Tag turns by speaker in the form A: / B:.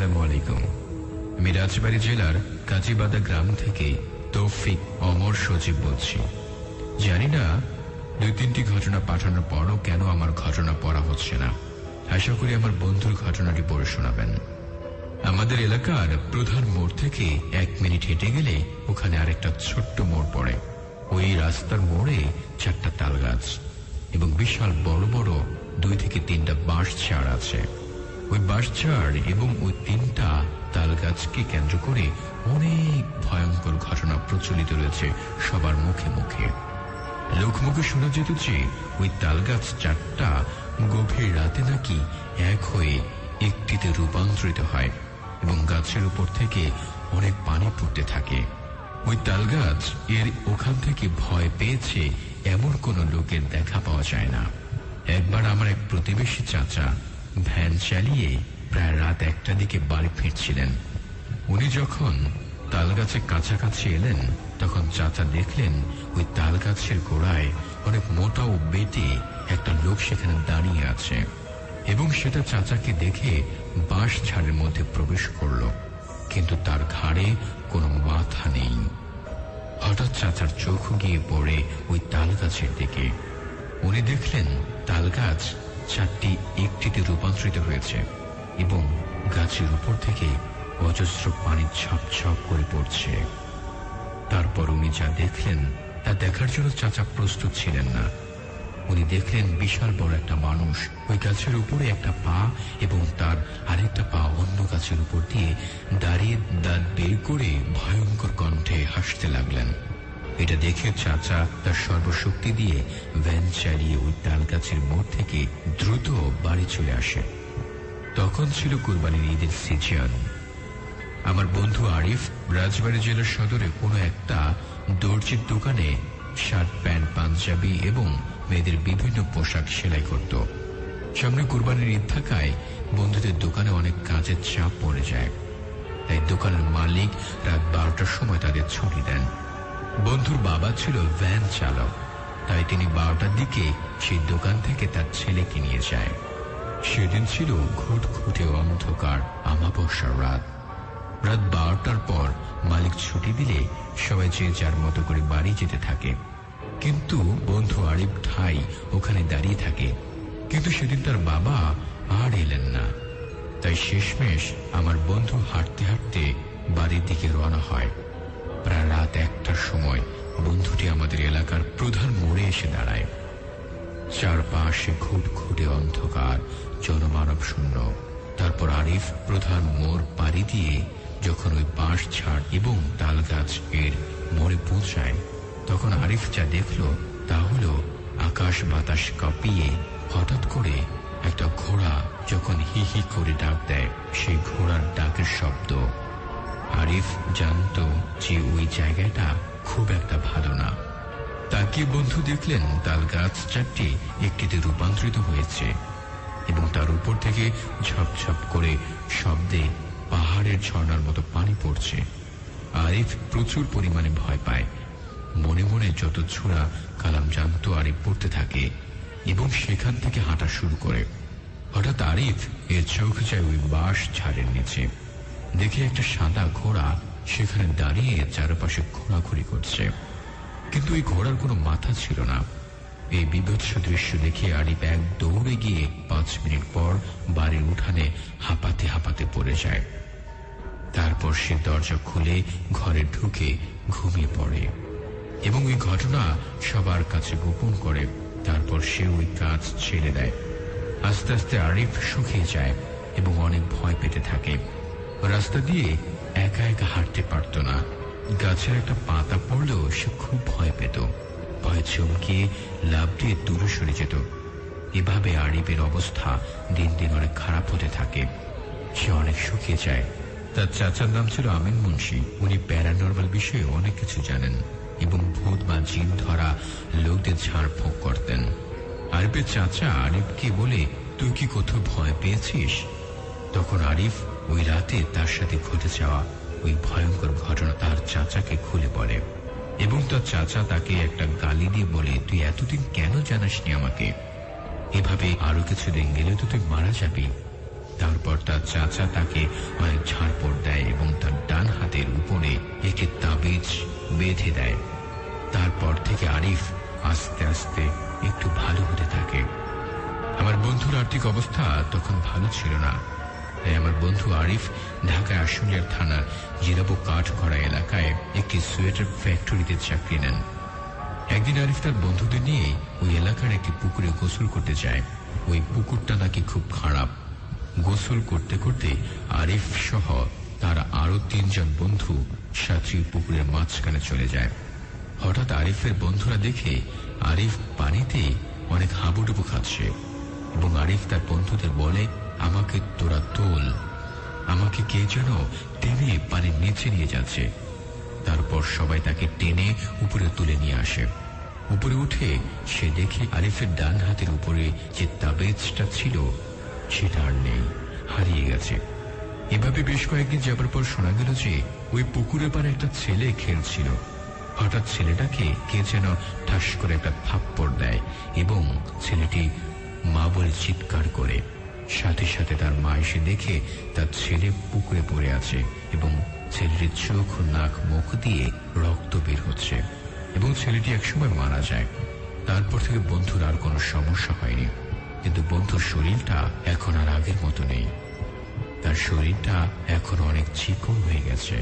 A: আসসালামু আলাইকুম। আমি জেলার কাজীবাদা গ্রাম থেকে তৌফিক অমর সজীব বলছি। জানি না দুই তিনটি ঘটনা পাঠানোর পরও কেন আমার ঘটনা পড়া হচ্ছে না। আশা করি আমার বন্ধুর ঘটনাটি পড়ে শোনাবেন। আমাদের এলাকার প্রধান মোড় থেকে এক মিনিট হেঁটে গেলে ওখানে আরেকটা ছোট্ট মোড় পড়ে। ওই রাস্তার মোড়ে চারটা তাল গাছ এবং বিশাল বড় বড় দুই থেকে তিনটা বাঁশ ছাড় আছে। ওই বাঁশ ছাড় এবং ওই তিনটা তাল গাছকে কেন্দ্র করে অনেক ভয়ঙ্কর ঘটনা প্রচলিত রয়েছে সবার মুখে মুখে। লোকমুখে শোনা যেত যে ওই তালগাছ চারটা গভীর রাতে নাকি এক হয়ে একটিতে রূপান্তরিত হয় এবং গাছের উপর থেকে অনেক পানি পড়তে থাকে। ওই তালগাছ এর ওখান থেকে ভয় পেয়েছে এমন কোনো লোকের দেখা পাওয়া যায় না। একবার আমার এক প্রতিবেশী চাচা ভ্যান চালিয়ে প্রায় রাত একটা দিকে বাড়ি ফিরছিলেন। উনি যখন তালগাছের কাছাকাছি এলেন, তখন চাচা দেখলেন ওই তালগাছের গোড়ায় অনেক মোটা ও বেটে একটা লোক সেখানে দাঁড়িয়ে আছে এবং সেটা চাচাকে দেখে বাঁশ ঝাড়ের মধ্যে প্রবেশ করল, কিন্তু তার ঘাড়ে কোনো মাথা নেই। হঠাৎ চাচার চোখ গিয়ে পড়ে ওই তালগাছের দিকে। উনি দেখলেন তালগাছ চারটি একটিতে রূপান্তরিত হয়েছে এবং গাছের উপর থেকে অজস্র পানি ছপ ছপ করে পড়ছে। তারপর উনি যা দেখলেন, তা দেখার জন্য চাচা প্রস্তুত ছিলেন না। উনি দেখলেন বিশাল বড় একটা মানুষ ওই গাছের উপরে একটা পা এবং তার আরেকটা পা অন্য গাছের উপর দিয়ে দাঁড়িয়ে দাঁত বের করে ভয়ঙ্কর কণ্ঠে হাসতে লাগলেন। এটা দেখে চাচা তার সর্বশক্তি দিয়ে ভ্যান চালিয়ে ওই তাল গাছের মোড় থেকে দ্রুত বাড়ি চলে আসে। তখন ছিল কুরবানির ঈদের সিজন। আমার বন্ধু আরিফ রাজবাড়ী জেলার সদরে কোনো একটা দর্জির দোকানে শার্ট, প্যান্ট, পাঞ্জাবি এবং মেয়েদের বিভিন্ন পোশাক সেলাই করত। সামনে কুরবানির ঈদ থাকায় বন্ধুদের দোকানে অনেক কাজের চাপ পড়ে যায়। তাই দোকানের মালিক রাত বারোটার সময় তাদের ছুটি দেন। বন্ধুর বাবা ছিল ভ্যান চালক। তাই তিনি বারোটার দিকে সেই দোকান থেকে তার ছেলেকে নিয়ে যায়। সেদিন ছিল ঘুটঘুটে অন্ধকার, আমাবস্যার রাত। রাত বারোটার পর মালিক ছুটি দিলে সবাই যে যার মতো করে বাড়ি যেতে থাকে। কিন্তু বন্ধু আরিফ ঠাই ওখানে দাঁড়িয়ে থাকে। কিন্তু সেদিন তার বাবা আর এলেন না। তাই শেষমেশ আমার বন্ধু হাঁটতে হাঁটতে বাড়ির দিকে রওনা হয়। সময় বন্ধুটি আমাদের এলাকার প্রধান মোড়ে এসে দাঁড়ায়। চারপাশে ঘুটঘুটে অন্ধকার, জনমানব শূন্য। তারপর আরিফ প্রধান মোড় পাড়ি দিয়ে যখন ওই বাঁশ ছাড় এবং তাল গাছ এর মোড়ে পৌঁছায়, তখন আরিফ যা দেখল তা হল আকাশ বাতাস কাঁপিয়ে হঠাৎ করে একটা ঘোড়া যখন হি হি করে ডাক দেয়, সেই ঘোড়ার ডাকের শব্দ। আরিফ জানত যে ওই জায়গাটা খুব একটা ভালো না। তাকে বন্ধু দেখলেন তাল গাছ চারটি একটিতে রূপান্তরিত হয়েছে এবং তার উপর থেকে ঝপঝপ করে শব্দে পাহাড়ের ঝর্ণার মতো পানি পড়ছে। আরিফ প্রচুর পরিমাণে ভয় পায়। মনে মনে যত ছোড়া কালাম জানত আরিফ পড়তে থাকে এবং সেখান থেকে হাঁটা শুরু করে। হঠাৎ আরিফ এর চোখ যায় ওই বাঁশ ঝাড়ের নিচে। দেখে একটা সাদা ঘোড়া সেখানে দাঁড়িয়ে চারপাশে ঘোরাঘুরি করছে। কিন্তু এই ঘোড়ার কোনো মাথা ছিল না। এই বিভৎস দৃশ্য দেখে আরিফ এক দৌড়ে গিয়ে পাঁচ মিনিট পর বাড়ির উঠানে হাঁপাতে হাঁপাতে পড়ে যায়। তারপর সে দরজা খুলে ঘরে ঢুকে ঘুমিয়ে পড়ে এবং ওই ঘটনা সবার কাছে গোপন করে। তারপর সে ওই কাজ ছেড়ে দেয়। আস্তে আস্তে আরিফ শুকিয়ে যায় এবং অনেক ভয় পেতে থাকে। রাস্তা দিয়ে একা একা হাঁটতে পারত না। গাছের একটা পাতা পড়লেও সে খুব ভয় পেত। ভয় চমকিয়ে লাভ দিয়ে দূরে সরে যেত। এভাবে আরিফের অবস্থা দিন দিন অনেক খারাপ হতে থাকে। সে অনেক শুকিয়ে যায়। তার চাচার নাম ছিল আমিন মুন্সি। উনি প্যারানর্মাল বিষয়ে অনেক কিছু জানেন এবং ভূত বা জিন ধরা লোকদের ঝাড়ফুঁক করতেন। আরিফের চাচা আরিফকে বলে, তুই কি কোথাও ভয় পেয়েছিস? তখন আরিফ ওই রাতে তার সাথে ঘটে যাওয়া ওই ভয়ঙ্কর ঘটনা তার চাচাকে খুলে বলে। এবং তার চাচা তাকে একটা গালি দিয়ে বলে, তুই এতদিন কেন জানাসনি আমাকে? এভাবে আরও কিছুদিন গেলে তো তুই মারা যাবি। তারপর তার চাচা তাকে অনেক ঝাড়পড় দেয় এবং তার ডান হাতের উপরে একে তাবিজ বেঁধে দেয়। তারপর থেকে আরিফ আস্তে আস্তে একটু ভালো হতে থাকে। আমার বন্ধুর আর্থিক অবস্থা তখন ভালো ছিল না। তাই আমার বন্ধু আরিফ ঢাকায় আশুলিয়ার থানার জিরাবো কাঠগড়া এলাকায় একটি সোয়েটার ফ্যাক্টরিতে চাকরি নেন। একদিন আরিফ তার বন্ধুদের নিয়ে ওই এলাকার একটি পুকুরে গোসল করতে যায়। ওই পুকুরটা নাকি খুব খারাপ। গোসল করতে করতে আরিফ সহ তার আরও তিনজন বন্ধু সাথী পুকুরের মাঝখানে চলে যায়। হঠাৎ আরিফের বন্ধুরা দেখে আরিফ পানিতে অনেক হাবুডুবু খাচ্ছে এবং আরিফ তার বন্ধুদের বলে আমাকে তোরা তোল। আমাকে কে যেন টেনে পানির নিচে নিয়ে যাচ্ছে। তারপর সবাই তাকে টেনে উপরে তুলে নিয়ে আসে। উপরে উঠে সে দেখে আরিফের ডান হাতের উপরে যে তাবেজটা ছিল, সেটা আর নেই, হারিয়ে গেছে। এভাবে বেশ কয়েকদিন যাবার পর শোনা গেল যে ওই পুকুরে পারে একটা ছেলে খেলছিল। হঠাৎ ছেলেটাকে কে যেন ঠাস করে একটা থাপ্পড় দেয় এবং ছেলেটি মা বলে চিৎকার করে। সাথে সাথে তার মা এসে দেখে তার ছেলে পুকুরে পড়ে আছে এবং ছেলেটির চোখ নাক মুখ দিয়ে রক্ত বের হচ্ছে এবং ছেলেটি একসময় মারা যায়। তারপর থেকে বন্ধুর আর কোনো সমস্যা হয়নি। কিন্তু বন্ধুর শরীরটা এখন আর আগের মতো নেই। তার শরীরটা এখন অনেক চিকন হয়ে গেছে।